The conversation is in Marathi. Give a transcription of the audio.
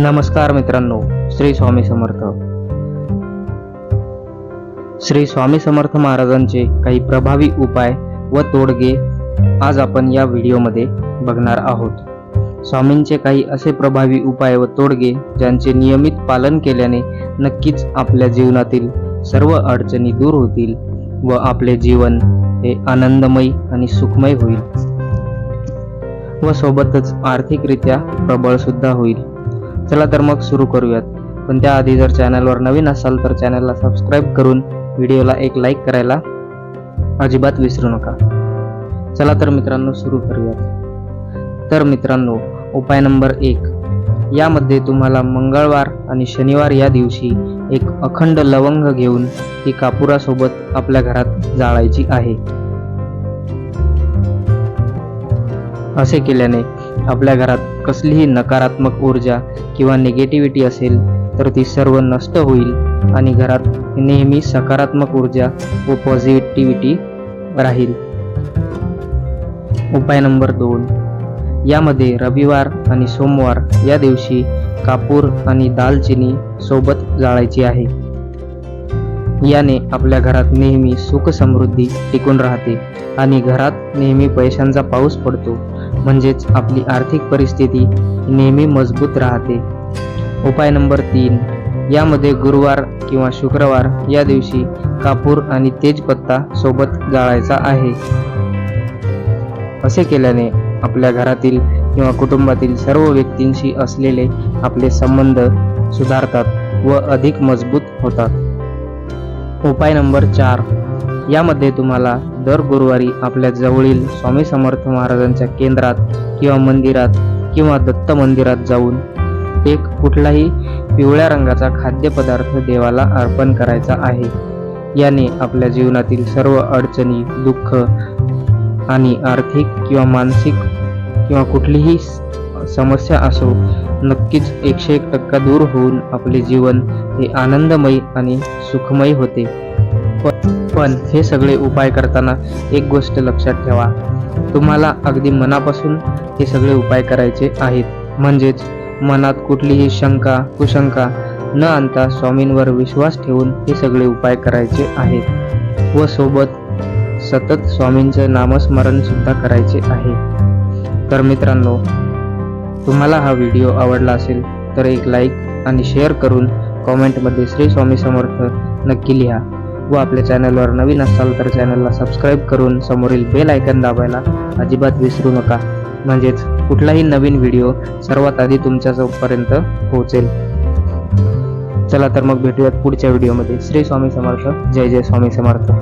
नमस्कार मित्रांनो श्री स्वामी समर्थ. श्री स्वामी समर्थ महाराजांचे काही प्रभावी उपाय व तोडगे आज आपण या व्हिडिओमध्ये बघणार आहोत. स्वामींचे काही असे प्रभावी उपाय व तोडगे ज्यांचे नियमित पालन केल्याने नक्कीच आपल्या जीवनातील सर्व अडचणी दूर होतील व आपले जीवन हे आनंदमय आणि सुखमय होईल. व सोबतच आर्थिकरित्या प्रबळ सुद्धा होईल. चला तर मग सुरू करूयात. पण त्याआधी जर चॅनलवर नवीन असाल तर चॅनलला सबस्क्राईब करून व्हिडिओला एक लाईक करायला अजिबात विसरू नका. चला तर मित्रांनो सुरू करूयात. तर मित्रांनो उपाय नंबर एक. यामध्ये तुम्हाला मंगळवार आणि शनिवार या दिवशी एक अखंड लवंग घेऊन ती कापुरासोबत आपल्या घरात जाळायची आहे. असे केल्याने आपल्या घरात कसलीही नकारात्मक ऊर्जा किंवा निगेटिव्हिटी असेल तर ती सर्व नष्ट होईल आणि घरात नेहमी सकारात्मक ऊर्जा व पॉझिटिव्हिटी राहील. उपाय नंबर दोन. यामध्ये रविवार आणि सोमवार या दिवशी कापूर आणि दालचिनी सोबत जाळायची आहे. याने आपल्या घरात नेहमी सुख समृद्धी टिकून राहते आणि घरात नेहमी पैशांचा पाऊस पडतो. म्हणजेच आपली आर्थिक परिस्थिती नेहमी मजबूत राहते. उपाय नंबर तीन यामध्ये गुरुवार किंवा शुक्रवार या दिवशी कापूर आणि तेजपत्ता सोबत जाळायचा आहे. असे केल्याने आपल्या घरातील किंवा कुटुंबातील सर्व व्यक्तींशी असलेले आपले संबंध सुधारतात व अधिक मजबूत होतात. उपाय नंबर चार यामध्ये तुम्हाला दर गुरुवारी आपल्या जवळील स्वामी समर्थ महाराजांच्या केंद्रात किंवा मंदिरात किंवा दत्त मंदिरात जाऊन एक कुठलाही पिवळ्या रंगाचा खाद्यपदार्थ देवाला अर्पण करायचा आहे. याने आपल्या जीवनातील सर्व अडचणी दुःख आणि आर्थिक किंवा मानसिक किंवा कुठलीही समस्या असो नक्कीच एकशे एक टक्का दूर होऊन आपले जीवन हे आनंदमय आणि सुखमय होते. पण हे सगळे उपाय करताना एक गोष्ट लक्षात ठेवा. तुम्हाला अगदी मनापासून हे सगळे उपाय करायचे आहेत. म्हणजेच मनात कुठलीही शंका कुशंका न आणता स्वामींवर विश्वास ठेवून हे सगळे उपाय करायचे आहेत. व सोबत सतत स्वामींचं नामस्मरण सुद्धा करायचे आहे. तर मित्रांनो तुम्हाला हा व्हिडिओ आवडला असेल तर एक लाईक आणि शेअर करून कॉमेंटमध्ये श्री स्वामी समर्थ नक्की लिहा. व आपल्या चॅनलवर नवीन असाल तर चॅनलला सबस्क्राईब करून समोरील बेल आयकन दाबायला अजिबात विसरू नका. म्हणजेच कुठलाही नवीन व्हिडिओ सर्वात आधी तुमच्यापर्यंत पोहोचेल. चला तर मग भेटूयात पुढच्या व्हिडिओमध्ये श्री स्वामी समर्थ. जय जय स्वामी समर्थ.